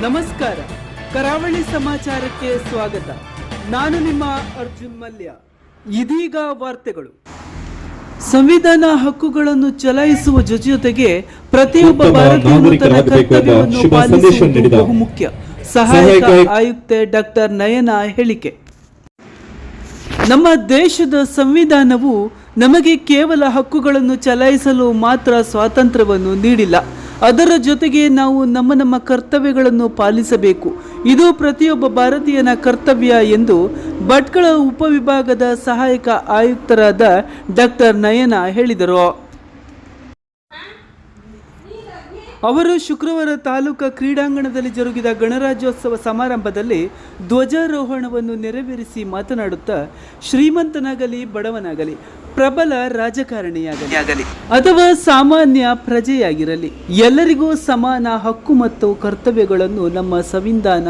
ನಮಸ್ಕಾರ. ಕರಾವಳಿ ಸಮಾಚಾರಕ್ಕೆ ಸ್ವಾಗತ. ನಾನು ನಿಮ್ಮ ಅರ್ಜುನ್ ಮಲ್ಯ. ಇದೀಗ ವಾರ್ತೆಗಳು. ಸಂವಿಧಾನ ಹಕ್ಕುಗಳನ್ನು ಚಲಾಯಿಸುವ ಜೊತೆ ಜೊತೆಗೆ ಪ್ರತಿಯೊಬ್ಬ ಭಾರತೀಯನು ಕರ್ತವ್ಯವನ್ನು ಪಾಲಿಸುವುದು ಬಹುಮುಖ್ಯ. ಸಹಾಯಕ ಆಯುಕ್ತೆ ಡಾಕ್ಟರ್ ನಯನ ಹೇಳಿಕೆ. ನಮ್ಮ ದೇಶದ ಸಂವಿಧಾನವು ನಮಗೆ ಕೇವಲ ಹಕ್ಕುಗಳನ್ನು ಚಲಾಯಿಸಲು ಮಾತ್ರ ಸ್ವಾತಂತ್ರ್ಯವನ್ನು ನೀಡಿಲ್ಲ. ಅದರ ಜೊತೆಗೆ ನಾವು ನಮ್ಮ ನಮ್ಮ ಕರ್ತವ್ಯಗಳನ್ನು ಪಾಲಿಸಬೇಕು. ಇದು ಪ್ರತಿಯೊಬ್ಬ ಭಾರತೀಯನ ಕರ್ತವ್ಯ ಎಂದು ಭಟ್ಕಳ ಉಪವಿಭಾಗದ ಸಹಾಯಕ ಆಯುಕ್ತರಾದ ಡಾಕ್ಟರ್ ನಯನ ಹೇಳಿದರು. ಅವರು ಶುಕ್ರವಾರ ತಾಲೂಕು ಕ್ರೀಡಾಂಗಣದಲ್ಲಿ ಜರುಗಿದ ಗಣರಾಜ್ಯೋತ್ಸವ ಸಮಾರಂಭದಲ್ಲಿ ಧ್ವಜಾರೋಹಣವನ್ನು ನೆರವೇರಿಸಿ ಮಾತನಾಡುತ್ತಾ ಶ್ರೀಮಂತನಾಗಲಿ, ಬಡವನಾಗಲಿ ಪ್ರಬಲ ರಾಜಕಾರಣಿಯಾಗಲಿ. ಅಥವಾ ಸಾಮಾನ್ಯ ಪ್ರಜೆಯಾಗಿರಲಿ. ಎಲ್ಲರಿಗೂ ಸಮಾನ ಹಕ್ಕು ಮತ್ತು ಕರ್ತವ್ಯಗಳನ್ನು ನಮ್ಮ ಸಂವಿಧಾನ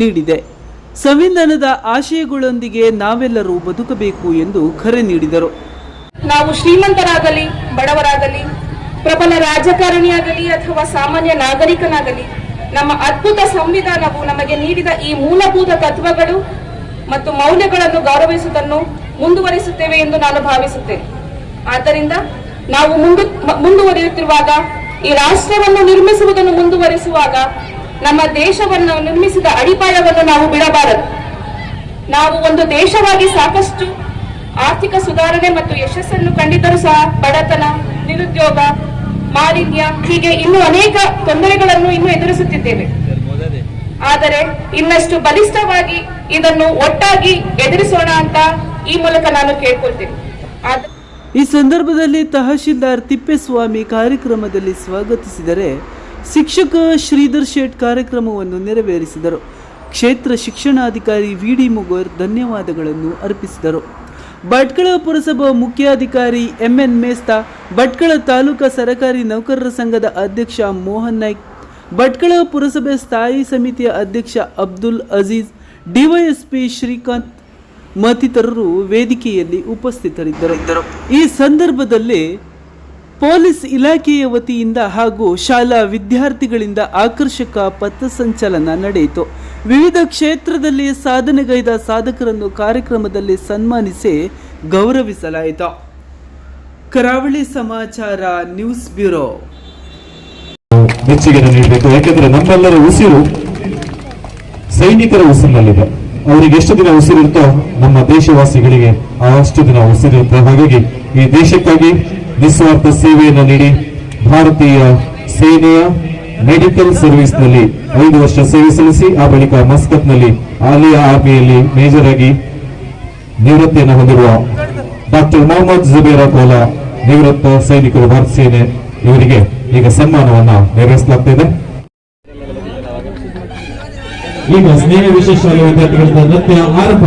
ನೀಡಿದೆ. ಸಂವಿಧಾನದ ಆಶಯಗಳೊಂದಿಗೆ ನಾವೆಲ್ಲರೂ ಬದುಕಬೇಕು ಎಂದು ಕರೆ ನೀಡಿದರು. ನಾವು ಶ್ರೀಮಂತರಾಗಲಿ ಬಡವರಾಗಲಿ ಪ್ರಬಲ ರಾಜಕಾರಣಿಯಾಗಲಿ ಅಥವಾ ಸಾಮಾನ್ಯ ನಾಗರಿಕನಾಗಲಿ ನಮ್ಮ ಅದ್ಭುತ ಸಂವಿಧಾನವು ನಮಗೆ ನೀಡಿದ ಈ ಮೂಲಭೂತ ತತ್ವಗಳು ಮತ್ತು ಮೌಲ್ಯಗಳನ್ನು ಗೌರವಿಸುವುದನ್ನು ಮುಂದುವರಿಸುತ್ತೇವೆ ಎಂದು ನಾನು ಭಾವಿಸುತ್ತೇನೆ. ಆದ್ದರಿಂದ ನಾವು ಮುಂದು ಮುಂದುವರಿಯುತ್ತಿರುವಾಗ ಈ ರಾಷ್ಟ್ರವನ್ನು ನಿರ್ಮಿಸುವುದನ್ನು ಮುಂದುವರಿಸುವಾಗ ನಮ್ಮ ದೇಶವನ್ನು ನಿರ್ಮಿಸಿದ ಅಡಿಪಾಯವನ್ನು ನಾವು ಬಿಡಬಾರದು. ನಾವು ಒಂದು ದೇಶವಾಗಿ ಸಾಕಷ್ಟು ಆರ್ಥಿಕ ಸುಧಾರಣೆ ಮತ್ತು ಯಶಸ್ಸನ್ನು ಕಂಡಿದ್ದರೂ ಸಹ ಬಡತನ, ನಿರುದ್ಯೋಗ, ಮಾಲಿನ್ಯ ಹೀಗೆ ಇನ್ನೂ ಅನೇಕ ತೊಂದರೆಗಳನ್ನು ಇನ್ನೂ ಎದುರಿಸುತ್ತಿದ್ದೇವೆ. ಆದರೆ ಇನ್ನಷ್ಟು ಬಲಿಷ್ಠವಾಗಿ ಇದನ್ನು ಒಟ್ಟಾಗಿ ಎದುರಿಸೋಣ ಅಂತ ಈ ಮೂಲಕ ನಾನು ಕೇಳ್ಕೊಳ್ತೀನಿ. ಈ ಸಂದರ್ಭದಲ್ಲಿ ತಹಶೀಲ್ದಾರ್ ತಿಪ್ಪೇಸ್ವಾಮಿ ಕಾರ್ಯಕ್ರಮದಲ್ಲಿ ಸ್ವಾಗತಿಸಿದರೆ ಶಿಕ್ಷಕ ಶ್ರೀಧರ್ ಶೇಟ್ ಕಾರ್ಯಕ್ರಮವನ್ನು ನೆರವೇರಿಸಿದರು. ಕ್ಷೇತ್ರ ಶಿಕ್ಷಣಾಧಿಕಾರಿ ವಿ ಡಿ ಮುಗರ್ ಧನ್ಯವಾದಗಳನ್ನು ಅರ್ಪಿಸಿದರು. ಭಟ್ಕಳ ಪುರಸಭಾ ಮುಖ್ಯಾಧಿಕಾರಿ ಎಂಎನ್ ಮೇಸ್ತಾ, ಭಟ್ಕಳ ತಾಲೂಕಾ ಸರಕಾರಿ ನೌಕರರ ಸಂಘದ ಅಧ್ಯಕ್ಷ ಮೋಹನ್ ನಾಯ್ಕ್, ಭಟ್ಕಳ ಪುರಸಭೆ ಸ್ಥಾಯಿ ಸಮಿತಿಯ ಅಧ್ಯಕ್ಷ ಅಬ್ದುಲ್ ಅಜೀಜ್, ಡಿವೈಎಸ್ಪಿ ಶ್ರೀಕಾಂತ್ ಮತ್ತಿತರರು ವೇದಿಕೆಯಲ್ಲಿ ಉಪಸ್ಥಿತರಿದ್ದರು. ಈ ಸಂದರ್ಭದಲ್ಲಿ ಪೊಲೀಸ್ ಇಲಾಖೆಯ ವತಿಯಿಂದ ಹಾಗೂ ಶಾಲಾ ವಿದ್ಯಾರ್ಥಿಗಳಿಂದ ಆಕರ್ಷಕ ಪಥಸಂಚಲನ ನಡೆಯಿತು. ವಿವಿಧ ಕ್ಷೇತ್ರದಲ್ಲಿ ಸಾಧನೆಗೈದ ಸಾಧಕರನ್ನು ಕಾರ್ಯಕ್ರಮದಲ್ಲಿ ಸನ್ಮಾನಿಸಿ ಗೌರವಿಸಲಾಯಿತು. ಕರಾವಳಿ ಸಮಾಚಾರ ನ್ಯೂಸ್ ಬ್ಯೂರೋ. ಮೆಚ್ಚುಗೆಯನ್ನು ನೀಡಬೇಕು. ಯಾಕೆಂದ್ರೆ ನಮ್ಮೆಲ್ಲರ ಉಸಿರು ಸೈನಿಕರ ಉಸಿರಿನಲ್ಲಿದೆ. ಅವರಿಗೆ ಎಷ್ಟು ದಿನ ಉಸಿರಿರುತ್ತೋ ನಮ್ಮ ದೇಶವಾಸಿಗಳಿಗೆ ಅಷ್ಟು ದಿನ ಉಸಿರಿರುತ್ತೆ ಹಾಗಾಗಿ ಈ ದೇಶಕ್ಕಾಗಿ ನಿಸ್ವಾರ್ಥ ಸೇವೆಯನ್ನು ನೀಡಿ ಭಾರತೀಯ ಸೇನೆಯ ಮೆಡಿಕಲ್ ಸರ್ವಿಸ್ನಲ್ಲಿ ಐದು ವರ್ಷ ಸೇವೆ ಸಲ್ಲಿಸಿ, ಆ ಬಳಿಕ ಮಸ್ಕತ್ನಲ್ಲಿ ಆಲಿಯಾ ಆರ್ಮಿಯಲ್ಲಿ ಮೇಜರ್ ಆಗಿ ನಿವೃತ್ತಿಯನ್ನು ಹೊಂದಿರುವ ಡಾಕ್ಟರ್ ಮೊಹಮ್ಮದ್ ಜುಬೇರಾ ಕೋಲಾ ನಿವೃತ್ತ ಸೈನಿಕರು, ಭಾರತ ಸೇನೆ ಇವರಿಗೆ ಈಗ ಸನ್ಮಾನವನ್ನ ನೆರವೇರಿಸಲಾಗ್ತಿದೆ ಈ ಬಸ್ನೇನೆ ವಿಶೇಷ ಶಾಲೆ ನೃತ್ಯ ಆರಂಭ